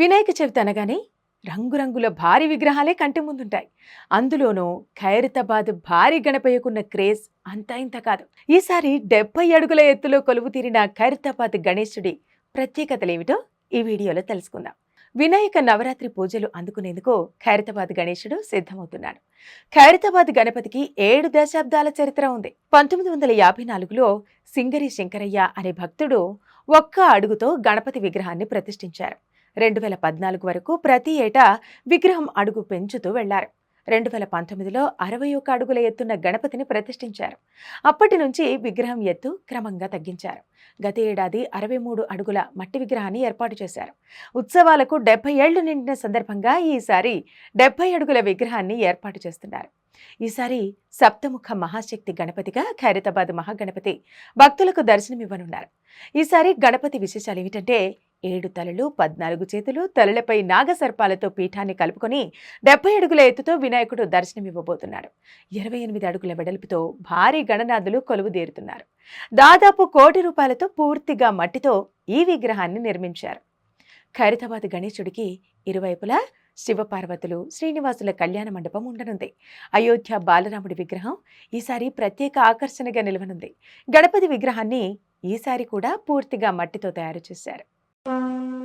వినాయక చవితి అనగానే రంగురంగుల భారీ విగ్రహాలే కంటి ముందుంటాయి. అందులోనూ ఖైరతాబాద్ భారీ గణపయ్యకున్న క్రేజ్ అంతా ఇంత కాదు. ఈసారి డెబ్బై అడుగుల ఎత్తులో కొలువు తీరిన ఖైరతాబాద్ గణేశుడి ప్రత్యేకతలేమిటో ఈ వీడియోలో తెలుసుకుందాం. వినాయక నవరాత్రి పూజలు అందుకునేందుకు ఖైరతాబాద్ గణేశుడు సిద్ధమవుతున్నాడు. ఖైరతాబాద్ గణపతికి ఏడు దశాబ్దాల చరిత్ర ఉంది. పంతొమ్మిది వందల యాభై నాలుగులో సింగరి శంకరయ్య అనే భక్తుడు ఒక్క అడుగుతో గణపతి విగ్రహాన్ని ప్రతిష్ఠించారు. రెండు వేల పద్నాలుగు వరకు ప్రతి ఏటా విగ్రహం అడుగు పెంచుతూ వెళ్ళారు. రెండు వేల పంతొమ్మిదిలో అరవై ఒక్క అడుగుల ఎత్తున్న గణపతిని ప్రతిష్ఠించారు. అప్పటి నుంచి విగ్రహం ఎత్తు క్రమంగా తగ్గించారు. గత ఏడాది అరవై మూడు అడుగుల మట్టి విగ్రహాన్ని ఏర్పాటు చేశారు. ఉత్సవాలకు డెబ్బై ఏళ్ళు నిండిన సందర్భంగా ఈసారి డెబ్బై అడుగుల విగ్రహాన్ని ఏర్పాటు చేస్తున్నారు. ఈసారి సప్తముఖ మహాశక్తి గణపతిగా ఖైరతాబాద్ మహాగణపతి భక్తులకు దర్శనమివ్వనున్నారు. ఈసారి గణపతి విశేషాలు ఏమిటంటే ఏడు తలలు పద్నాలుగు చేతులు తలలపై నాగసర్పాలతో పీఠాన్ని కలుపుకొని డెబ్బై అడుగుల ఎత్తుతో వినాయకుడు దర్శనమివ్వబోతున్నాడు ఇరవై ఎనిమిది అడుగుల వెడల్పుతో భారీ గణనాథులు కొలువుదేరుతున్నారు. దాదాపు కోటి రూపాయలతో పూర్తిగా మట్టితో ఈ విగ్రహాన్ని నిర్మించారు. ఖైరతాబాద్ గణేశుడికి ఇరువైపులా శివపార్వతులు శ్రీనివాసుల కళ్యాణ మండపం ఉండనుంది. అయోధ్య బాలరాముడి విగ్రహం ఈసారి ప్రత్యేక ఆకర్షణగా నిలవనుంది. గణపతి విగ్రహాన్ని ఈసారి కూడా పూర్తిగా మట్టితో తయారు చేశారు. Thank you.